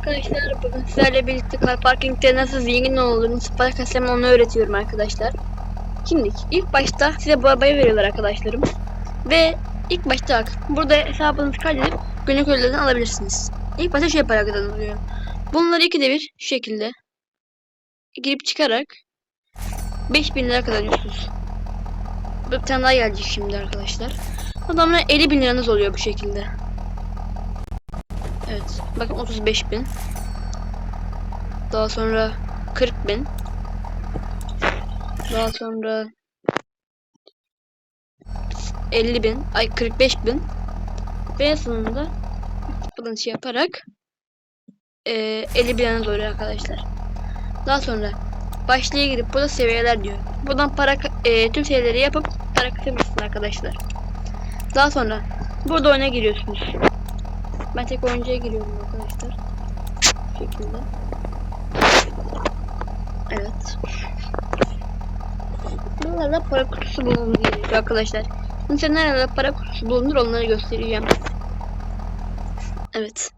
Arkadaşlar bugün sizlerle birlikte car parkingde nasıl zengin olunur, para kasem onu öğretiyorum arkadaşlar. Şimdi ilk başta size bu arabayı veriyorlar arkadaşlarım. Ve ilk başta bak burada hesabınızı kaydedip günlük ödüllerden alabilirsiniz. İlk başta şey para kazanılıyor. Bunları ikide bir şu şekilde girip çıkarak 5000 lira kazanıyorsunuz. Bir tane daha gelecek şimdi arkadaşlar. Adamlar 50 bin liranız oluyor bu şekilde. Bakın 35 bin. Daha sonra 40 bin. Daha sonra 50 bin. Ay 45 bin. Ve sonunda bunun şey yaparak e, 50 bin oluyor arkadaşlar. Daha sonra başlığa gidip burada seviyeler diyor. Buradan para e, tüm seviyeleri yapıp para kazanırsınız arkadaşlar. Daha sonra burada oyuna giriyorsunuz. Ben tek oyuncuya giriyorum arkadaşlar. Bu şekilde. Evet. Buralarda para kutusu gerekiyor arkadaşlar. Şimdi nerede para kutusu bulunur onları göstereceğim. Evet.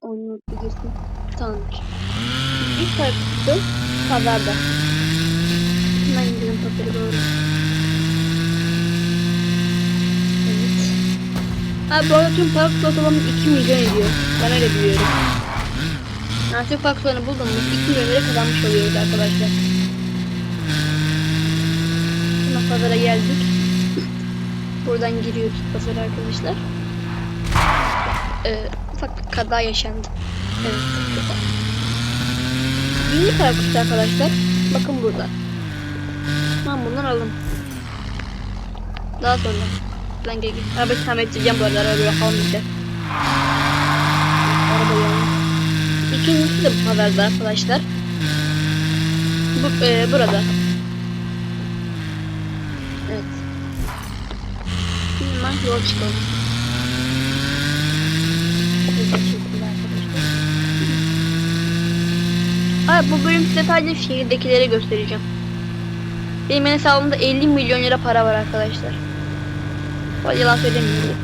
Onu bir girsin. Tamamdır. İlk para kutusu pazarda. Hemen gidelim pazara doğru. Evet. Abi bu arada tüm park ortalama 2 milyon ediyor. Ben öyle biliyorum. Yani tüm park buldum mu 2 milyon lira kazanmış oluyoruz arkadaşlar. Şimdi pazara geldik. Buradan giriyoruz pazara arkadaşlar. Ee, ufak bir kaza yaşandı. Evet, çok güzel. Birinci park kutusu arkadaşlar. Bakın burada. Ben bundan alın. Daha sonra Lan gel gel. Arabayı tamir edeceğim bu arada. Arabayı bırakalım Araba yanıyor. İkincisi de bu pazarda arkadaşlar. Bu, e, burada. Evet. Hemen yol çıkalım. Ay, bu bölüm size sadece şehirdekileri göstereceğim. Benim hesabımda 50 milyon lira para var arkadaşlar. Vallahi yalan söylemiyorum.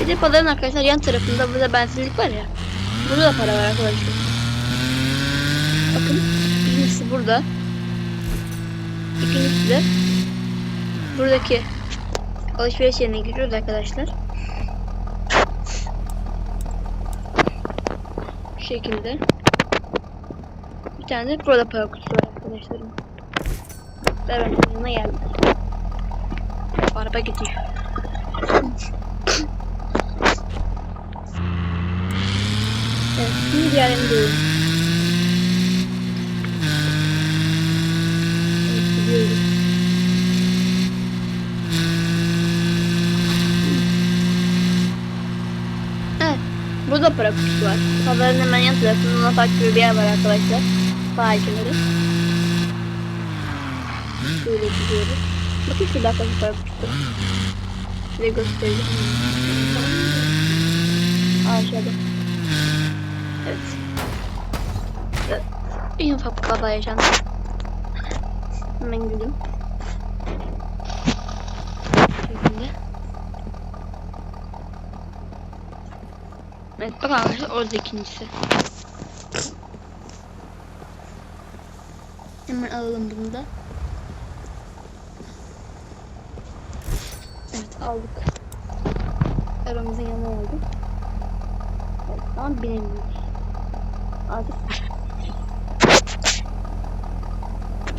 Bir de pazarın arkadaşlar yan tarafında burada benzinlik var ya. Burada da para var arkadaşlar. Bakın. Birincisi burada. İkincisi de buradaki alışveriş yerine giriyoruz arkadaşlar. Bu şekilde. Bir tane de burada para kutusu var arkadaşlarım. Ben yanına geldim. Araba gidiyor. Evet, şimdi diğerini diyorum. Evet, gidiyoruz. Evet, burada para kutusu var. Pazarın hemen yan tarafında Luna Park gibi bir yer var arkadaşlar. Sahil kenarı. Böyle gidiyoruz. Bakın şurada arkadaşlar para kutusu. Size göstereyim. Aşağıda. Evet. Evet. Bir ufak kaza yaşandı. Hemen gidelim. Şöyle. Evet bakın arkadaşlar orada ikincisi. Hemen alalım bunu da. Evet aldık. Aramızın yanına aldık. Evet, ama binemiyoruz. Artık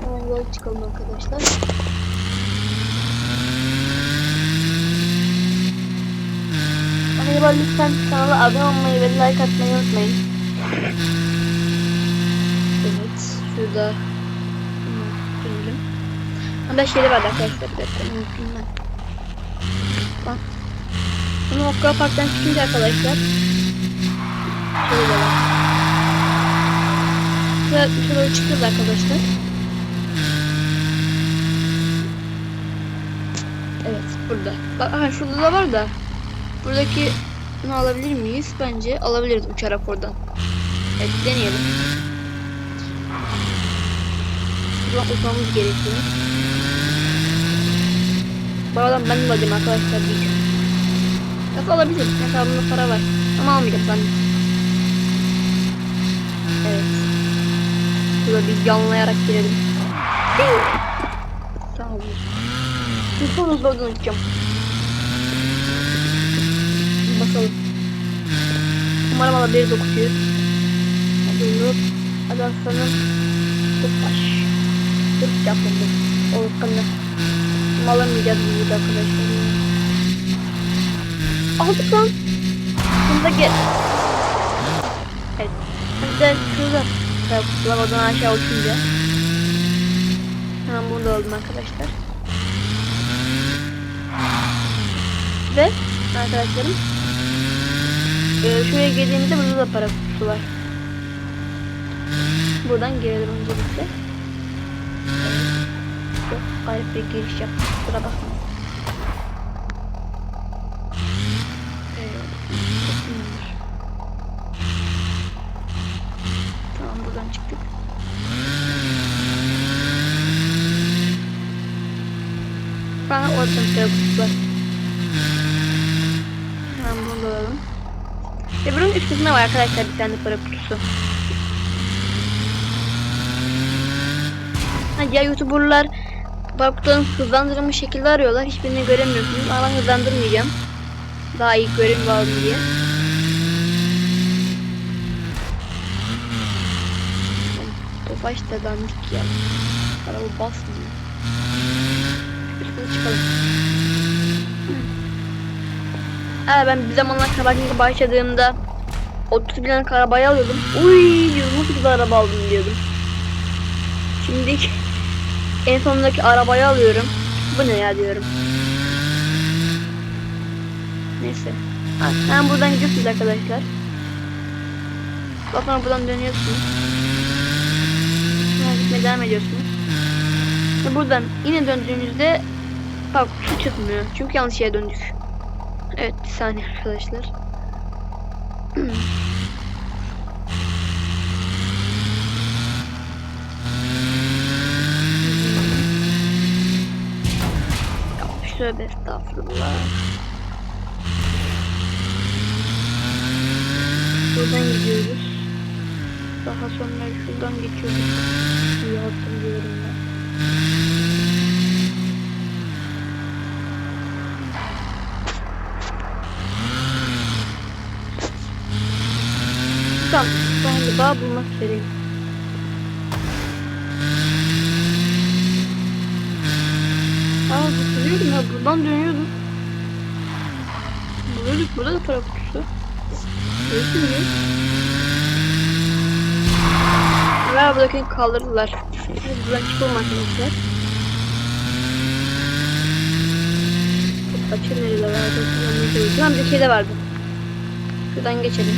Hemen yol çıkalım arkadaşlar. Merhaba lütfen kanala abone olmayı ve like atmayı unutmayın. Evet şurada dönelim. Ama şeyde var arkadaşlar bir dakika unuttum ben. Bak. Bunu Okka Park'tan çıkınca arkadaşlar Şöyle var. Şuraya, şuraya çıkıyoruz arkadaşlar. Evet burada. Bak aha şurada da var da. Buradaki bunu alabilir miyiz? Bence alabiliriz uçarak oradan. Evet deneyelim. Buradan uçmamız gerekiyor. Bu adam ben alayım arkadaşlar diyeceğim. Nasıl alabilirim? Hesabımda para var. Ama almayacağım ben. Evet. Şurada bir yanlayarak girelim. Sağ olun. Bu son hızla döneceğim. Bakalım. Umarım alabiliriz o kutuyu. Hadi Nur. Hadi aslanım. Tutmaş. Tut yapıldı. Olur kanına kanı. Alamayacağız biz burada arkadaşlar. Aldık lan. Bunda gel. Evet. De şurada. Lavadan aşağı uçunca. Hemen bunu da aldım arkadaşlar. Ve arkadaşlarım ee, şuraya girdiğimizde burada da para kutusu var. Buradan girelim öncelikle. Evet. Çok garip bir giriş yaptık. Kusura. Evet. kesinlikle. Tamam buradan çıktık. Bana kutusu var. Hemen bunu da alalım. Ve bunun üstünde var arkadaşlar bir tane para kutusu. Diğer youtuberlar Barkut'un hızlandırılmış şekilde arıyorlar. Hiçbirini göremiyorsunuz. Ama hızlandırmayacağım. Daha iyi görev var diye. Tofaş da dandik ya. Araba basmıyor. Üstüne çıkalım. Evet ben bir zamanlar kabartmaya başladığımda 30 bin arabayı alıyordum. Uy diyordum nasıl güzel araba aldım diyordum. Şimdi en sondaki arabayı alıyorum. Bu ne ya diyorum. Neyse. Hemen buradan gidiyorsunuz arkadaşlar. Sonra buradan dönüyorsunuz. Sonra gitmeye devam ediyorsunuz. Ve buradan yine döndüğünüzde bak şu çıkmıyor. Çünkü yanlış yere döndük. Evet bir saniye arkadaşlar. Şöyle estağfurullah. Buradan gidiyoruz. Daha sonra şuradan geçiyoruz. İyi hatırlıyorum ben. Tamam. Galiba bulmak üzereyim. Hatırlıyorum ya buradan dönüyorduk. Buluyorduk burada da para kutusu. Görüyorsun mu? Ver buradakini kaldırdılar. Hadi buradan çıkalım arkadaşlar. Açın nerede vardı? Tamam bir şeyde vardı. Şuradan geçelim.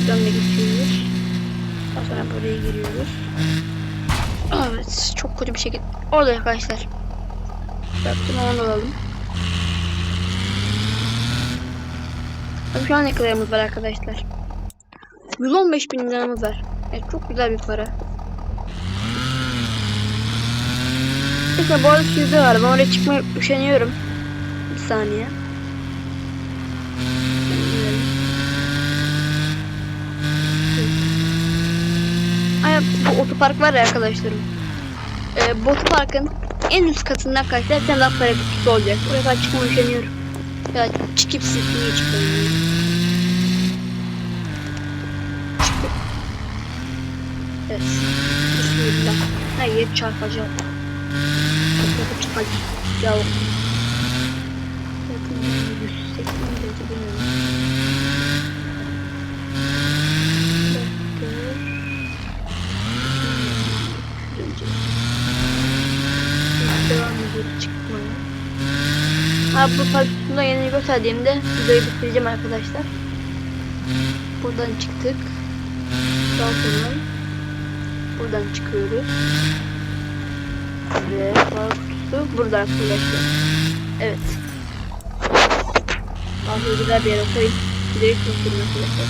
Buradan da geçiyoruz. Daha sonra buraya giriyoruz. Çok kötü bir şekilde. Orada arkadaşlar. Yaptım onu alalım. Şu an ne kadarımız var arkadaşlar? 115 bin liramız var. Evet, çok güzel bir para. Neyse bu arada sizde var. Ben oraya çıkmaya üşeniyorum. Bir saniye. Ay bu otopark var ya arkadaşlarım. Ee, bu otoparkın en üst katında arkadaşlar bir tane daha para kutusu olacak. Oraya kadar çıkmaya üşeniyorum. Ya çıkıp silmeye çıkıyorum. Evet. Bismillah. Hayır çarpacağım. Çok çarpacağım. Bakın 180 derece bilmiyorum. Bu parkında yeni gösterdiğimde videoyu bitireceğim arkadaşlar. Buradan çıktık. Daha sonra buradan çıkıyoruz. Ve para kutusu burada arkadaşlar. Evet. Bazı güzel bir yere koyayım. Direkt göstereyim arkadaşlar.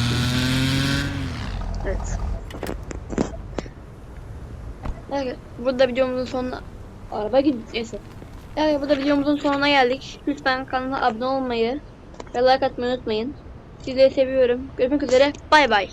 Evet, burada videomuzun sonuna araba gidiyor. Neyse. Evet, burada videomuzun sonuna geldik. Lütfen kanala abone olmayı ve like atmayı unutmayın. Sizleri seviyorum. Görüşmek üzere. Bay bay.